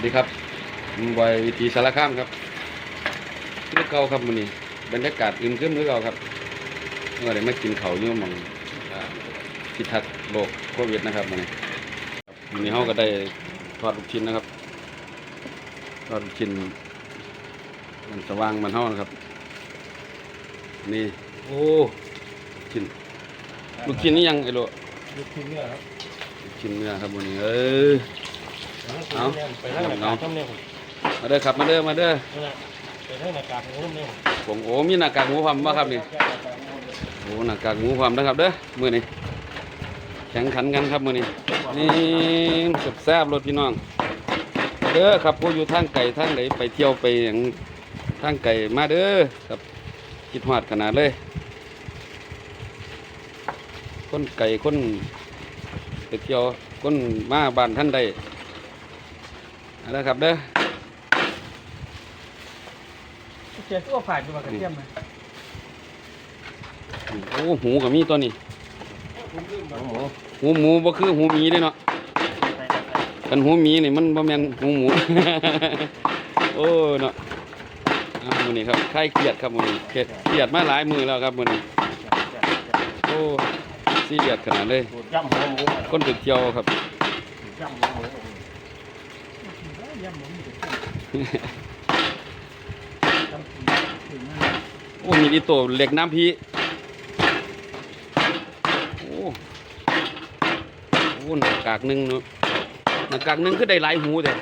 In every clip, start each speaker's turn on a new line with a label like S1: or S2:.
S1: วัสดีครับผมบอยวิธีสารคามครับเมื่อเก่าครับมื้อนี้บรรยากาศอึมครึมเมื่อเก่าครับเมื่อได้มากินข้าวอยู่หม่องอ่าพิทักษ์โรคโควิดนะครับมื้อนี้ครับมื้อนี้เฮาก็ได้ทอดลูกชิ้นนะครับทอดลูกชิ้นมันสว่างมันเฮานะครับ นี่ โอ้ชิ้นลูกชิ้นนี่ยังไอ้โล
S2: ลูกชิ้นเนื้อครับ
S1: ลูกชิ้นเนื้อครับมื้อนี้เออ เอา
S2: ไปทางหน้ากากทำเนี่ยผม
S1: มาเด้อครับมาเด้อมาเด้อ
S2: นั่นแหละไปทางหน้ากากของผมเนี่ย
S1: ผมโอ้มีหน้ากากหมูพร้อมบ่ครับนี่โอ้หน้ากากหมูพร้อมนะครับเด้อมื้อนี้แข่งขันกันครับมื้อนี้นี่สุดแซ่บรถพี่น้องเด้อครับผู้อยู่ทางไก่ทางไหนไปเที่ยวไปหยังทางไก่มาเด้อครับคิดฮอดขนาดเลยคนไก่คนไปเที่ยวคนมาบ้านท่านใด เอาละครับเด้อ
S2: เจ้าตัวผ่านอยู่มากระเทียมไหม
S1: โอ้หูกับมีตัวนี้
S2: โอ้โห
S1: หูหมูบ่คือหูหมีเด้เนาะกันหูหมีนี่มันบ่แม่นหูหมู โอ้เนาะอ่ามื้อนี้ครับคลายเครียดครับมื้อนี้เครียดเครียดมาหลายมื้อแล้วครับมื้อนี้โอ้ซีเรียสขนาดเลย
S2: สูตรย่ำหัวหมู
S1: คนไปเที่ยวครับ
S2: ย่ำหัวหมูย่ำหมู
S1: โอ้มีดิโตเหล็กน้ำพีโอ้โอ้หน้ากากหนึงเนาะหน้ากากหนึงคือได้หลายหูแต่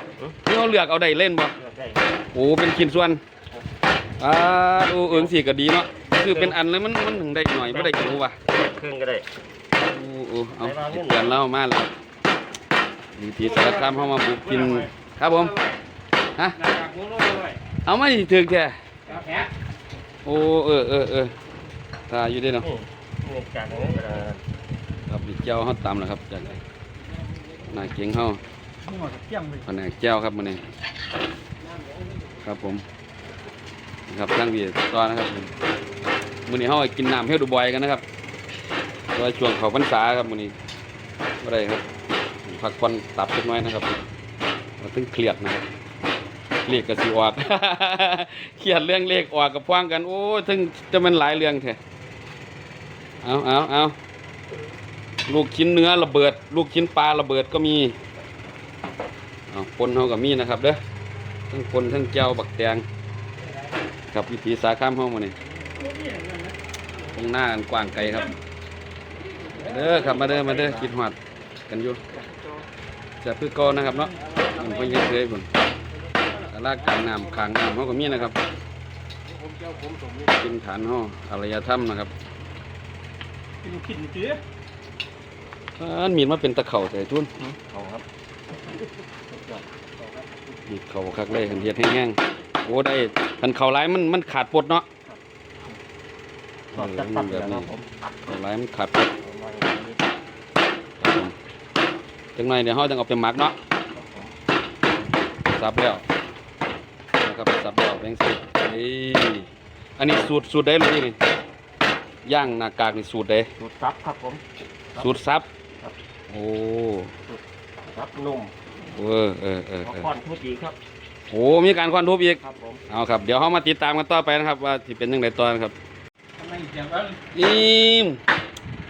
S1: นี่เขาเลือกเอาได้เล่นบ่
S2: เลือกได้
S1: โอ้เป็นชิ้นส่วนอ่าโอ้เอิงสีก็ดีเนาะคือเป็นอันแล้วมันมันถึงได้หน่อยไม่ได้กินหูว่ะ
S2: เครื่องก็ได้
S1: โอ้โอ้เอาเตือนเล่ามาแล้ววิธีสารคามเข้ามาบุกกินครับผม ฮะ
S2: หน้ากากหมูน้อย
S1: เอามาอีกถึกแท้
S2: แผล
S1: โอ้เออเออเออตาอยู่เด้เนาะ
S2: นี่นี่จากนี้ก็ได้
S1: ครับนี่เจ้าเขาตำแล้วครับจากหน้าเก่งเขา
S2: หัวกระเทียมเลย
S1: แผนกเจ้าครับมื้อนี้ครับผมครับตั้งวีตอนนะครับมื้อนี้เฮาไปกินน้ำเฮลดูบอยกันนะครับเพราะว่าช่วงเขาพรรษาครับมื้อนี้บ่ได้ครับพักผ่อนตับสักหน้อยนะครับเราถึงเครียดนะครับ เลขก็สิออกเครียดเรื่องเลขออกกับพ่วงกัน โอ้ยถึงจะมันหลายเรื่องแท้เอาเอาเอาลูกชิ้นเนื้อระเบิด ลูกชิ้นปลาระเบิดก็มีเอาปนเฮากับมีนะครับเด้อทั้งปนทั้งเจ้าบักแตงครับวิธีสาข้ามเฮามานี่ตรงหน้ากันกว้างไกลครับเด้อครับมาเด้อมาเด้อกินหอดกันอยู่จะพืชกอนนะครับเนาะมันก็ยังเคยบุญต ลาดกลางน้ำขางน้ำเฮาก็มีนะครับกินฐานเฮาอารยธรรมนะครับ
S2: กินขิดจื้อ
S1: อันมีดมาเป็นตะเข่าแต่ทุน
S2: เอาครับ
S1: มีดเข่าคักเลยคันเฮ็ดแห้งๆโอ้ได้คันเข่าหลายมันมันขาดปดเนาะ
S2: สอดจัดตัดแล้วนะผม
S1: เข่าหลายมันขาดปดครับผมจังหน่อยเดี๋ยวเราจะเอาไปหมักเนาะสับแล้วนะ ครับสับแล้วแบงสินี่อันนี้สูตรสูตรได้เลยนี่ย่างหน้ากากนี่สูตรได้
S2: สูตรซับครับผม
S1: สูตรซับ
S2: ครับ
S1: โอ้
S2: ซับนุ่ม
S1: เออเออเออ
S2: ขอ
S1: เออ
S2: คอนทุบอีกครับ
S1: โอ้มีการคอนทุบอีก
S2: ครับผม
S1: เอาครับเดี๋ยวเรามาติดตามกันต่อไปนะครับ ว่าที่เป็นยังไงต่อนะครับ
S2: ทำไมอย่างนั้น
S1: นี่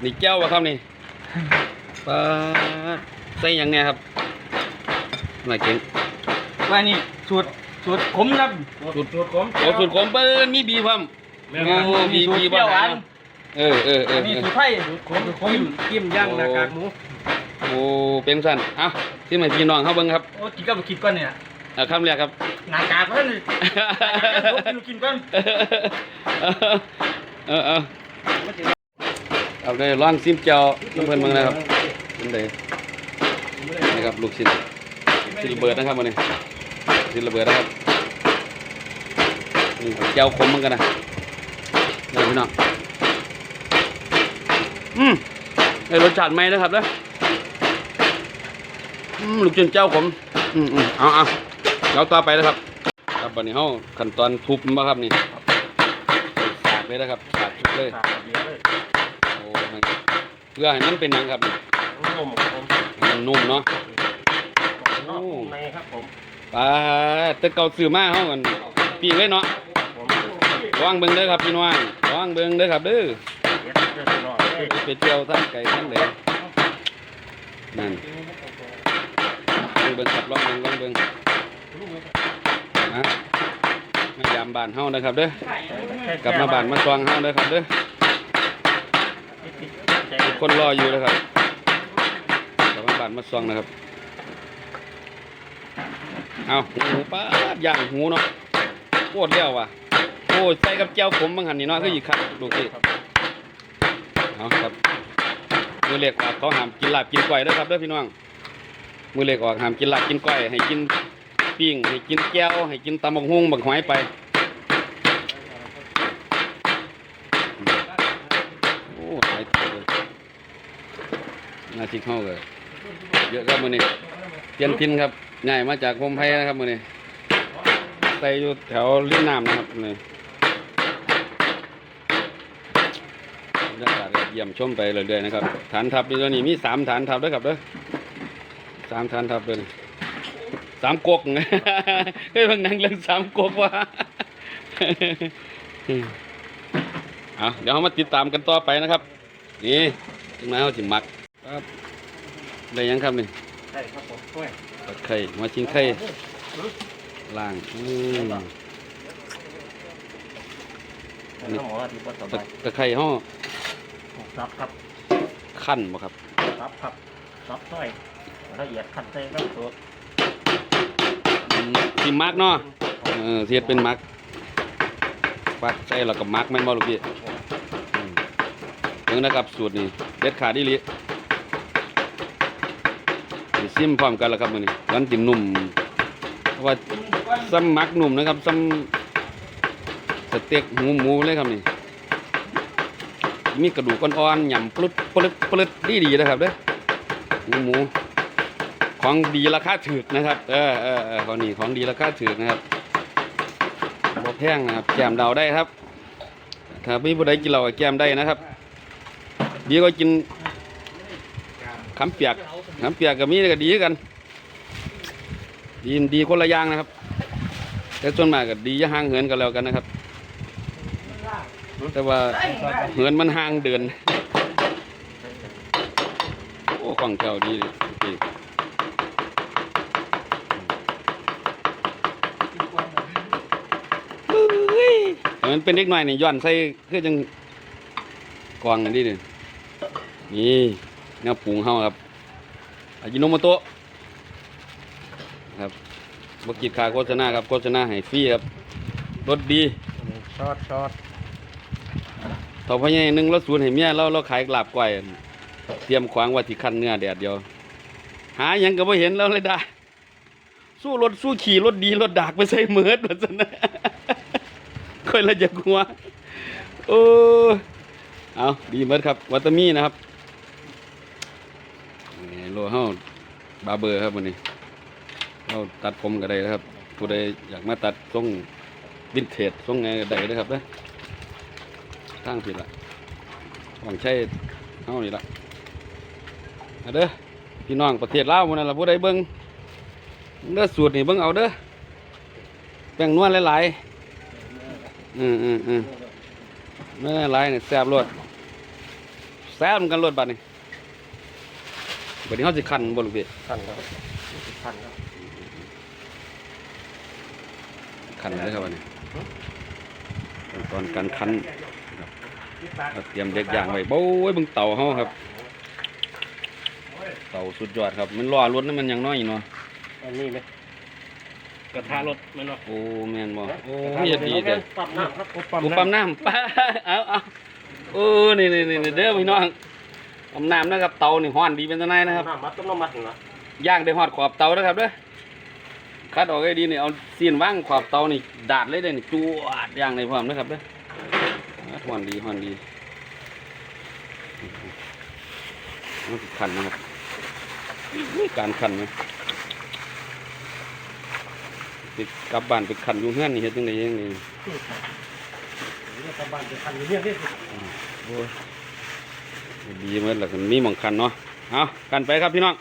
S1: นี่แก้ววะครับนี่ปลาใส่หยังเนี่ยครับมาเก่ง
S2: ว่านี่สูตร สูตรขมครับ
S1: สูตร
S2: สูตรขม
S1: โอ้สูตรขมเปิ้นมีบีพร้อมโอ้มี
S2: สูตร
S1: มี
S2: เปรี้ยวหวาน
S1: เออเออเออ
S2: มี
S1: เออ
S2: สูตรไทยสูตรขมขมกิ้มย่างหน้ากากหมู
S1: โอ้เป็นสั่นเอ้าที่มาพี่น้องเขาเบิ่งครับ
S2: โอ้กินก็มากินก่อนเนี่ย
S1: เอาคำแรกครับ
S2: หน้ากากเพิ่นกินกินก่อน
S1: เออเออเอาได้ลองซิมเจ้าเพื่อนๆเบิ่งนะครับเป็นไดนี่ครับลูกชิ้นชิ้นระเบิดนะครับวันนี้ ชิ้นระเบิดนะครับนี่เจ้าคมเหมือนกันนะนี่พี่น้องอืมได้รสชาติใหม่นะครับเด้ออืมลูกชิ้นเจ้าขมอืมอืมเอาเอาเราต่อไปนะครับครับวันนี้เฮาขั้นตอนทุบมาครับนี่สากเลยนะครับสากทุบเลยโอ้มันเพื่อให้มันเป็นหยังครับนี่
S2: นุ่มครับผม
S1: ให้มันนุ่มเนาะ
S2: นอกในครับผม
S1: โปลาแตะเก่าซื้อมาเฮากันปีไว้เนาะระวังเบิ่งเด้อครับพี่น้องระวังเบิ่งเด้อครับเด้อ
S2: เฮ็ดเด้อตลอดเลย
S1: ไปเที่ยวทางไกลทางใดนั่นเบิ่งครับลองเบิ่งลองเบิ่งนะมายามบานเฮานะครับเด้อกลับมาบานมาซองเฮาเด้อครับเด้อคนรออยู่นะครับกลับมาบานมาซองนะครับ เอาหูป้าย่างหูเนาะโคตรเลี้ยวว่ะโอ้ยใส่กับแจ่วขมบางหันนี่เนาะคืออีกครับดูสิเอาครับมือเล็กออกเขาห้ามกินลาบกินก้อยเด้อครับเด้อพี่น้องมือเล็กออกห้ามกินลาบกินก้อยให้กินปิ้งให้กินแก้วให้กินตำบักฮุ่งบักหอยไปโอ้หายตัวเลยน่าชิคเข้าเลยเยอะครับมือนี้เปลี่ยนทินครับ ง่ายมาจากพมไพนะครับมือนี้ใส่อยู่แถวริมน้ำนะครับนี่บรรยากาศเยี่ยมชมไปเรื่อยๆนะครับ ฐานทัพนี่ตัวนี้มีสามฐานทัพด้วยครับเด้อสามฐานทัพเลยสามกกเฮ้ยบางหนังเรื่องสามกกว่ะเอาเดี๋ยวเรามาติดตามกันต่อไปนะครับ นี่ถึงแม้เขาสิมักครับอะไรยังครับนี่
S2: ใช่ครับผมช่วย
S1: ตะไคร่มาชิงไข่ล่างอืม
S2: แล้วหมอที่บ่ส
S1: ตะ
S2: บาย
S1: ตะไคร่ห้อ
S2: ซับครับ
S1: ขั้นบ่ครับ
S2: ซับครับซับช่วยละเอียดขั้นใส่ครับตัว
S1: อืมสิมักเนาะเออเสียดเป็นมักปักใส่แล้วก็มักแม่นบ่ลูกพี่อืมเบิ่งนะครับสูตรนี่เด็ดขาดอีหลีสิ ซิมพร้อมกันแล้วครับมื้อนี้วันจินุ่มเพราะว่าซ้ำมักนุ่มนะครับซ้ำสเต็กหมูหมูเลยครับนี่มีกระดูกอ่อนๆหยำปลึดปลึดปลึดดีๆนะครับเด้อหมูหมูของดีราคาถูกนะครับ เออเออเออของนี่ของดีราคาถูกนะครับบ่แพงนะครับแกมดาวได้ครับ ถ้ามีผู้ใดกินเหล้าแกมได้นะครับดีก็กินขำเปียก ขำเปียกกับมีก็ดีกัน ดีดีคนละอย่างนะครับ แต่ส่วนมากก็ดีอย่าห่างเหินกันแล้วกันนะครับ แต่ว่าเหินมันห่างเดิน โอ้ของเก่าดีเลยดีมันเป็นเล็กน้อยนี่ย้อนใส่คือจังกวางอันนี้นี่นี่แนวปรุงเฮาครับ อายิโนโมโตะครับบกิดค่าโฆษณาครับโฆษณาให้ฟรีครับรสดี
S2: ช็อตช็อต
S1: ต่อไปยังหนึ่งเราสูนให้เมียเราเราขายลาบก้อยอั่นเตรียมขวางไว่าที่คันเนื้อแดดเดียว หาหยังก็บ่เห็นแล้วเลยได้สู้รถสู้ขี่รถดีรถดากไปใส่เมิดว่าซั่นนะค่อยละจะกลัวโอ้เอาดีเมิดครับวัตามีนะครับ รเฮาบาเบอร์ครับวันนี้เราตัดผมก็ได้นะครับ ผู้ใดอยากมาตัดทรงวินเทจทรงไงก็ได้นะครับเด้อทางผิดละหวังใช่เฮานี่ละเอาเด้อพี่น้องประเทศลาวมื้นั่นละผู้ใดเบิ่งเด้อสูตรนี่เบิ่งเอาเด้อแป้งนวลหลายๆอืมอืมอืมเนื้อหลายนี่ยแซ่บรสแซ่บเหมือนกันรสบัดนี้ บัดนี้เฮาสิคั่นบ่ลูกพี่
S2: ขั้นครับขั้นครับ
S1: คั่นเลยครับบัดนี้ขั้นตอนการคั่นครับเตรียมเด็กอย่างไว้โบ้ยเบิ่งเตาเฮาครับ เต่าสุดยอดครับ มันรอรถนั่นมันยังน้อยอยู่เนาะ
S2: อันนี้ไหมกระทะรถมันเนาะ
S1: โอ้แม่นบ่โอ้ยดีแต่
S2: ปั๊มน้ำครับโอ้
S1: กูปั๊มน้ำป้าเอาเอาโอ้นี่นี่นี่เด้อพี่น้อง ปั๊มน้ำนะครับเตานี่ฮ้อนดีเป็นตะไนนะครับ
S2: น้ำมัดต้มน้ำมันนะ
S1: ย่างได้ฮอดขอบเตานะครับเด้อคัดออกให้ดีนี่เอาซีนว่างขอบเตานี่ดาดเลยเด้อนี่จวดย่างได้พร้อมนะครับเด้อฮ้อนดีฮ้อนดีมันสิขันนะครับนี่การขันไหมไปกลับบ้านไปขันอยู่เฮือนนี่เฮ็ดจังไดจังได
S2: นี่กระบาลจะขั้นอยู่เนี่ยนี่
S1: โอ้ย ดีหมดแล้วกันมีหม่องคันเนาะเอากันไปครับพี่น้อง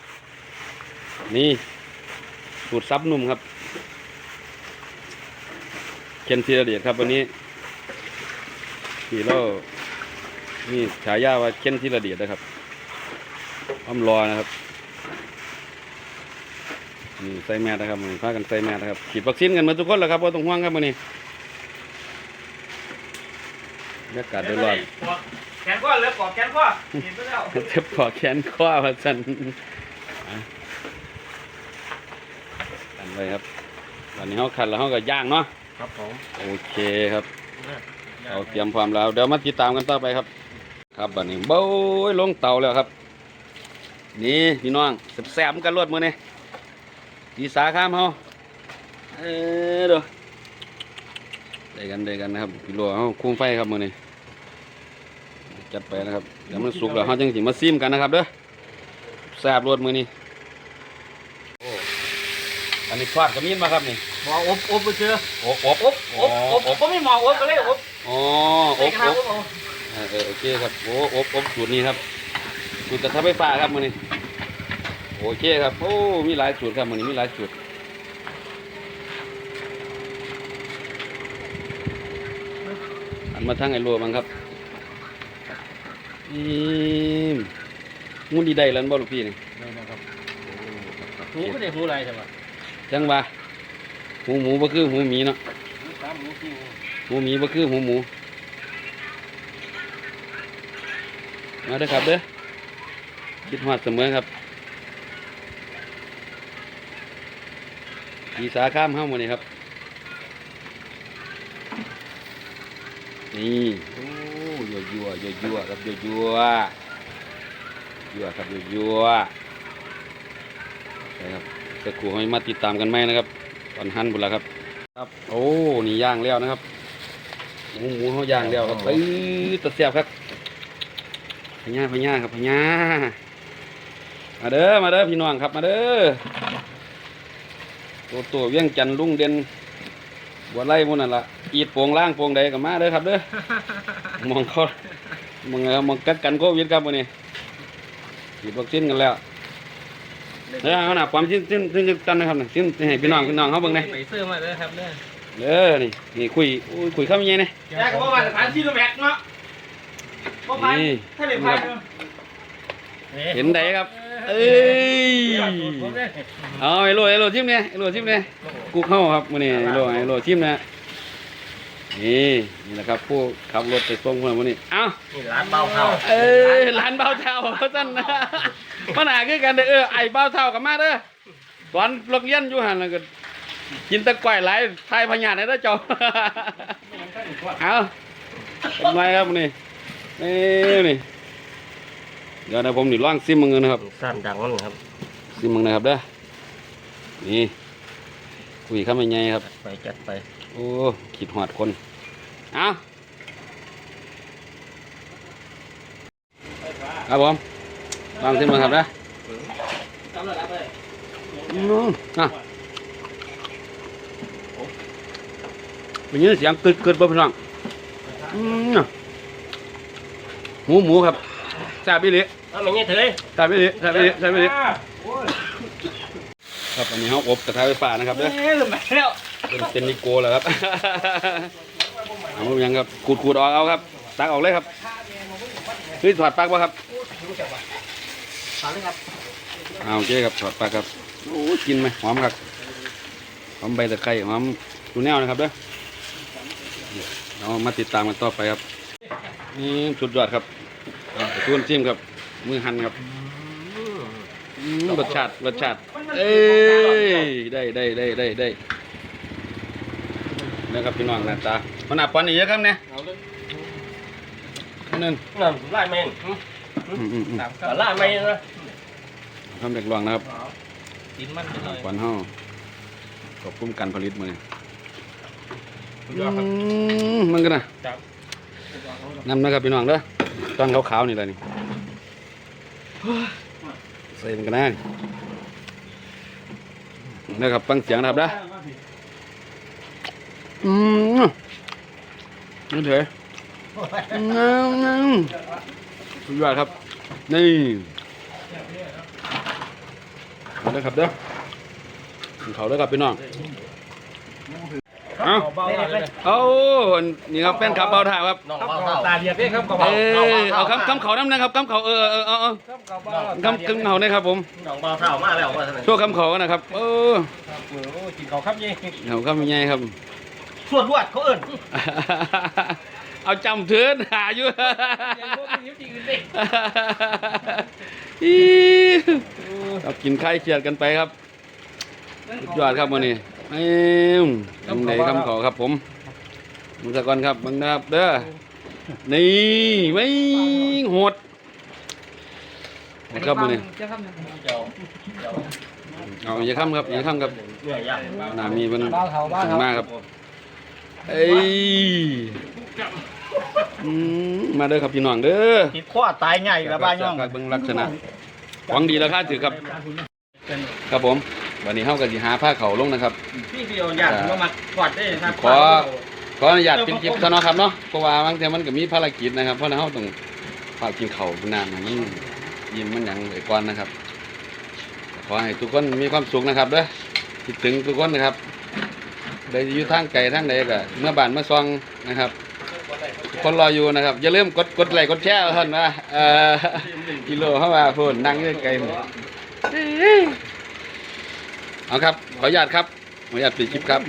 S1: นี่สูตรซับนุ่มครับเคนธีรเดชครับวันนี้พี่เรานี่ฉายาว่าเคนธีรเดชนะครับอ้อมรอนะครับนี่ใส่แมสนะครับมื้อนี้พากันใส่แมสนะครับฉีดวัคซีนกันหมาทุกคนแล้วครับว่าต้องห่วงครับวันนี้บรรยากาศโดยร้อบ
S2: แขนก้อนเหลือกอบแขนก้อนเห็นไปแล้ว
S1: เจ็บคอแขนคว้าพัสันอะกันเลยครับตอนนี้เขาขันแล้วเขาก็ย่างเนาะ
S2: ครับผม
S1: โอเคครับเราเตรียมความแล้วเดี๋ยวมาติดตามกันต่อไปครับ ครับบัดนี้โบ้ยลงเตาแล้วครับ นี่พี่น้องแซ่บๆกันรวดมือนี่ดีสาข้ามเฮาเออเดูได้กันได้กันนะครับพี่โลเฮาคุ้มไฟครับมือนี่ จัดไปนะครับเดี๋ยวมันสุกแล้วเฮาจังสิมาซิมกันนะครับเด้อแซ่บรวดมือนี่โอ้อันนี้ทอดกระมีนมาครับนี่
S2: หมออบอบไปเจอ
S1: โอ้อบ
S2: อบอบอบอบก็ไม่หมออบก็เลยอบ
S1: อ๋ออ
S2: ใส่
S1: บ
S2: กระทะ
S1: อบ
S2: อบเอา
S1: เออเออโอเคครับโอ้อบอบสูตรนี้ครับสูตรกระทะไฟฟ้าครับมือนี้โอเคครับโอ้มีหลายสูตรครับมือนี้มีหลายสูตรอันมาทั้งไอ้รัวมั้งครับ นี่งูดีได้แล้วบ่ลูกพี่นี่
S2: นี่นะครับหูก็ได้หูอะไรใช่ไหม
S1: จังว่าหูหมูบ่คือหูหมีเนาะ
S2: ตามหูที่
S1: หูหมีบ่คือหูหมูมาเด้อครับเด้อคิดฮอดเสมอครับอีสาข้ามห้ามานี่ครับ นี่โอ้ ยัวยัวยัวยัวครับยัวยัวยัวครับยัวยัวใช่ครับสักครู่ให้มาติดตามกันไหมนะครับ ตอนหั่นบุญละครับ ครับโอ้นี่ย่างแล้วนะครับหมูหมูเขาย่างแล้วครับเอ้ยตะเสียบครับพญาพญาครับพญามาเด้อมาเด้อพี่น้องครับมาเด้อตัวตัวเวียงจันทร์ลุงเด่น บัวไล่หมูนั่นละอีดโป่งล่างโป่งใดกับมาเด้อครับเด้อมองเขามองมองกักกันโควิดครับวันนี้ฉีดวัคซีนกันแล้วเด้อเอาหน่ะความชิ้นชิ้นชิ้นกันนะครับน่ะชิ้นให้พี่น้องพี่น้องเขาเบิ่งเลย
S2: ไปซื้อมาเลยครับเนี่ย
S1: เด้อนี่นี่คุยอุ้ยคุยข้ามยังไงเนี่ย
S2: แยกกับว่ามาตรฐานซีโนแวคเนาะบ่ไป
S1: นี่
S2: ถ้าเด็กไป
S1: เห็นไดครับ เอ้ยเอาไอ้โลไอ้โลชิมเนี่ยไอ้โลชิมเนี่ยกูเข้าครับมื้อนี้ไอ้โลไอ้โลชิมนะนี่นี่แหละครับผู้ขับรถไปส่งคนมื้อนี้เอ้า
S2: นี่ร้านเบาเท่า
S1: เอ้ยร้านเบาเท่าเขาสั่นนะปัญหาคือกันเด้อเออไอ้เบาเท่ากับมาเด้อตอนโรงเรียนอยู่หั่นแล้วก็กินแตะกร้อยหลายทายพญาได้เด้อเจ้าเอาเป็นไงครับมื้อนี้นี่นี่ เดี๋ยวนะผมนี่ลองซิมมึงกันนะครับ
S2: สั้นดังนั่นครับ
S1: ซิมมึงนะครับเด้อนี่คุยข้ามยังไงครับ
S2: ไปจัดไป
S1: โอ้ขีดหอดคนเอาครับผมลองซิมมึงครับเด้ออืมอะเป็นยินเสียงกึดกึดบ่พี่น้องอืมอะหมูหมูครับแซ่บอีหลี
S2: เอาไม่เงี้ยเถอะ
S1: แซ่บอีหลีแซ่บอีหลีแซ่บอีหลีครับอันนี้เขาอบกระทะไฟฟ้านะครับเด้อ
S2: เอ๊ะลืมไปแล้ว
S1: เป็นเซนนิโกแล้วครับเอายังครับขูดขูดออกเอาครับตักออกเลยครับเฮ้ยถอดปลั๊กป่ะครับ
S2: ถามเลยครับ
S1: เอาโอเคครับถอดปลั๊กครับโอ้ยกินไหมหอมครับหอมใบตะไคร้หอมตูแนวนะครับเด้อเรามาติดตามกันต่อไปครับนี่สุดยอดครับตุนจิ้มครับ มือหั่นครับอืมรสชาติรสชาติเอ้ยได้ได้ได้ได้ได้นะครับพี่น้องหน้าตามันหนาปานนี้เยอะครับเนี่ย
S2: เอาเลย
S1: นั่น
S2: นั่นไล่แม่ง
S1: อืมอืมอืม
S2: ไล่แม่งนะ
S1: ทำเด็กลองนะครับ
S2: กินมันไปเลย
S1: ปานเฮาขอบคุมการผลิตมาเนี่ย
S2: สุดยอดครับ
S1: มันกันนะ
S2: จับ
S1: นำนะครับพี่น้องเด้อตอนขาวๆนี่แหละนี่ ใส่มันกันนะนะครับฟังเสียงนะครับนะอืมนี่เถอะน้ำน้ำสุดยอดครับ นี่เอาเลยครับเด้อกินเขาเลยครับพี่น้อง เอ้า
S3: เบาๆเลย
S1: โอ้นี่ครับแฟนคลับเบาถ่าครับ
S2: น้อง
S3: ครับ
S2: เบา
S3: เขา
S2: เท่า
S3: ตาเดียบเด้ครับเขา
S1: เอ
S3: เบา
S1: อเอาคำคำเขาน้ำนะครับคำเขาเออเออเออเออ
S3: ครับเขาเบา
S1: คำคำคำเขานะครับผม
S2: น้องเบาเท่ามาแล้วว่าท่าน
S1: โชว์คำเขากันนะครับเออ
S3: ครับเออโอ้กินเขาครับยี่
S1: เขาคำยังไงครับ
S2: สวดรวดเขาเอิ้น
S1: เอาจำเถินหาอยู่
S3: ยังพวกนี้จริงๆเด้
S1: อีครับกินไข่เขียดกันไปครับสุดยอดครับวันนี้ เอ้มตรงไหนคำขอครับผมมุสกรครับเบังนะครับเด้อนี่ไม่โหดโหดครับวันนี้
S3: จะทำยังไง
S2: เจ้าเจ้า
S1: เอาอย่าค้ำครับอย่าค้ำครับ
S2: เรื่อยย่าง
S1: น้ำมีมัน
S3: บ้าเขาบ้า
S1: ถึ
S3: เขา
S1: งมากครับเอ้ยอืมมาเด้อครับพี่น้องเด้อ
S2: ติดข้อตายง่ายแล้วบ้าย่อง
S1: เบิ่งลักษณะหวังดีแล้วค่าถือครับ ครับผม วันนี้เฮาก็สิหาผ้าเขาวลงนะครับ
S2: พี่เดียวย่างมามัดกอดได้ครับ
S1: ขอ ขออนุญาตเป็นคลิปซะเนาะครับเนาะเพราะว่าบางทีมันก็มีภารกิจนะครับ เพราะฉะนั้นเฮาต้องฝากกินข้าวกินน้ำให้มันยิ้มมันหยังไว้ก่อนนะครับขอให้ทุกคนมีความสุขนะครับเด้อคิดถึงทุกคนนะครับได้อยู่ทางไกลทางใดก็เมื่อบ้านเมื่อซองนะครับทุกคนรออยู่นะครับ อย่าลืมกดกดไลค์กดแชร์ท่านนะเอ่อกิโลเข้ามาพูนนั่งอยู่ไกลหมด เอาครับ ขออนุญาตครับ ขออนุญาตปิดคลิปครับ